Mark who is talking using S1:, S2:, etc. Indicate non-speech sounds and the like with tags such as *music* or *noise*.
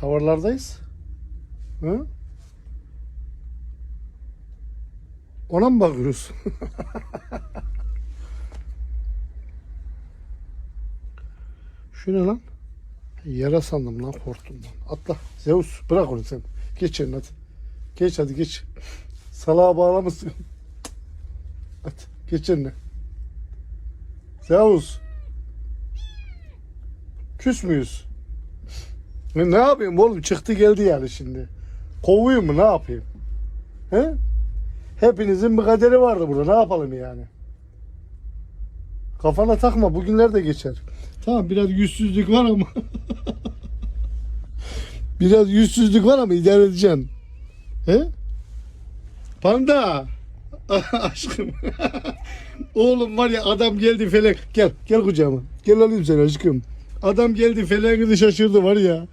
S1: Tavırlardayız. Hı? Ona mı bakıyoruz? *laughs* Şu ne lan? Yara sandım lan korktum lan. Atla. Zeus bırak onu sen. Geç yerine hadi. Geç hadi geç. Salağa bağlamışsın. Hadi geç yerine. Zeus. Küs müyüz? Ne, ne yapayım oğlum? Çıktı geldi yani şimdi. Kovuyum mu? Ne yapayım? He? Hepinizin bir kaderi vardı burada. Ne yapalım yani? Kafana takma. Bugünler de geçer. Tamam biraz yüzsüzlük var ama. *laughs* biraz yüzsüzlük var ama idare edeceksin. He? Panda. *laughs* aşkım. *laughs* Oğlum var ya adam geldi felek. Gel gel kucağıma. Gel alayım seni aşkım. Adam geldi feleğini şaşırdı var ya.